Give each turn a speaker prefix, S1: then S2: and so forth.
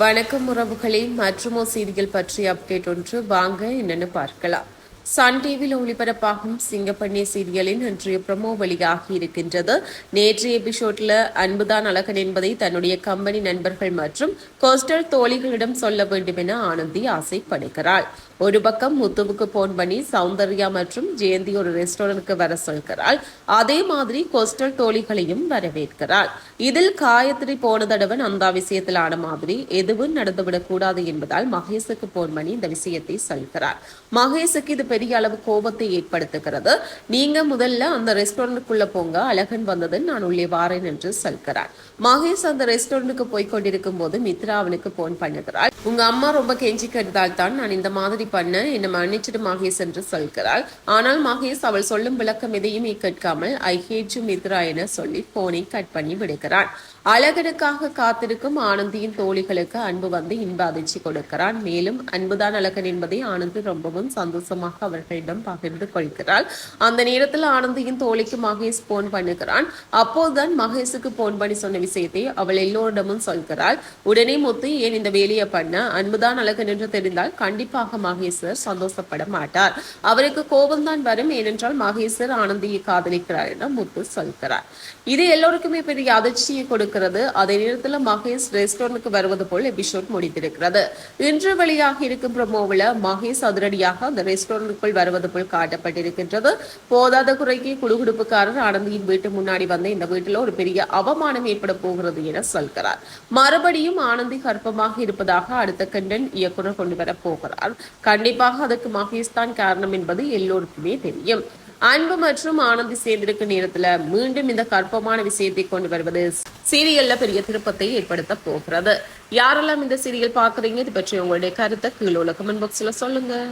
S1: வணக்கம் உறவுகளே மற்றுமோ செய்திகள் பற்றிய அப்டேட் ஒன்று வாங்க என்னென்னு பார்க்கலாம். சன் டிவியில் ஒளிபரப்பாகும் சிங்கப்பண்ணி சீரியலின் இன்றைய ப்ரமோ வெளியாகி இருக்கின்றது. நேற்றைய எபிசோட்ல அன்புதான் அழகன் என்பதை தன்னுடைய கம்பெனி நண்பர்கள் மற்றும் கோஸ்டல் தோழிகளிடம் சொல்ல வேண்டும் என ஆனந்தி ஆசைப்படுகிறாள். ஒரு பக்கம் முத்துவுக்கு போன் பண்ணி சௌந்தர்யா மற்றும் ஜெயந்தி ஒரு ரெஸ்டாரண்ட்க்கு வர சொல்கிறாள். அதே மாதிரி கோஸ்டல் தோழிகளையும் வரவேற்கிறாள். இதில் காயத்ரி போன தடவை அந்த விஷயத்தில் ஆன மாதிரி எதுவும் நடந்துவிடக் கூடாது என்பதால் மகேஷுக்கு போன் பண்ணி இந்த விஷயத்தை சொல்கிறார். மகேஷுக்கு இது பெரிய அளவு கோபத்தை ஏற்படுத்துகிறது. நீங்க முதல்ல அந்த ரெஸ்டாரண்ட்டுக்குள்ள போங்க. அழகன் வந்தது நான் உள்ளே வாரேன் என்று சொல்கிறார். மகேஷ் அந்த ரெஸ்டாரண்ட்டுக்கு போய் கொண்டிருக்கும் போது மித்ரா அவனுக்கு போன் பண்ணுகிறாள். உங்க அம்மா ரொம்ப கெஞ்சி தான் நான் இந்த மாதிரி பண்ண என்னை மன்னிச்சிட்டு மகேஷ் என்று சொல்கிறாள். ஆனால் மகேஷ் அவள் சொல்லும் விளக்கம் எதையுமே கேட்காமல் ஐ ஹேட் யூ மித்ரா என சொல்லி போனை கட் பண்ணி விடுகிறான். அழகனுக்காக காத்திருக்கும் ஆனந்தியின் தோழிகளுக்கு அன்பு வந்து இன்ப அதிர்ச்சி கொடுக்கிறான். மேலும் அன்புதான் அழகன் என்பதை ஆனந்தி ரொம்பவும் சந்தோஷமாக அவர்களிடம் பகிர்ந்து கொள்கிறாள். அந்த நேரத்தில் ஆனந்தியின் தோழிக்கு மகேஷ் போன் பண்ணுகிறான். அப்போதுதான் மகேஷுக்கு போன் பண்ணி சொன்ன விஷயத்தை அவள் எல்லோரிடமும் சொல்கிறாள். உடனே முத்து ஏன் இந்த வேலையை பண்ண? அன்புதான் அழகன் என்று தெரிந்தால் கண்டிப்பாக மகேஸ்வர் சந்தோஷப்பட மாட்டார். அவருக்கு கோபம்தான் வரும். ஏனென்றால் மகேஸ்வர் ஆனந்தியை காதலிக்கிறார் என முத்து சொல்கிறார். இது எல்லோருக்குமே பெரிய அதிர்ச்சியை கொடுக்க இருக்கிறது அதே நேரத்தில் மகேஷ் ரெஸ்டாரண்ட்டுக்கு வருவது போல் எபிசோட் முடித்திருக்கிறது இன்று வெளியாக இருக்கும் ப்ரமோவில் மகேஷ் அதிரடியாக அந்த ரெஸ்டாரண்ட்டுக்குள் வருவது போல் காட்டப்பட்டிருக்கின்றது. போதாத குறைக்கு குடுகுடுப்புக்காரர் ஆனந்தியின் வீட்டு முன்னாடி வந்து இந்த வீட்டில் ஒரு பெரிய அவமானம் ஏற்பட போகிறது என சொல்கிறார். மறுபடியும் ஆனந்தி கர்ப்பமாக இருப்பதாக அடுத்த கண்டன் இயக்குனர் கொண்டு வர போகிறார். கண்டிப்பாக அதற்கு மகேஷ் தான் காரணம் என்பது எல்லோருக்குமே தெரியும். அன்பு மற்றும் ஆனந்தி சேர்ந்திருக்கும் நேரத்துல மீண்டும் இந்த கற்பமான விஷயத்தை கொண்டு வருவது சீரியல்ல பெரிய திருப்பத்தை ஏற்படுத்த போகிறது. யாரெல்லாம் இந்த சீரியல் பாக்குறீங்க இது பற்றி உங்களுடைய கருத்தை கீழே உள்ள கமெண்ட் பாக்ஸ்ல சொல்லுங்க.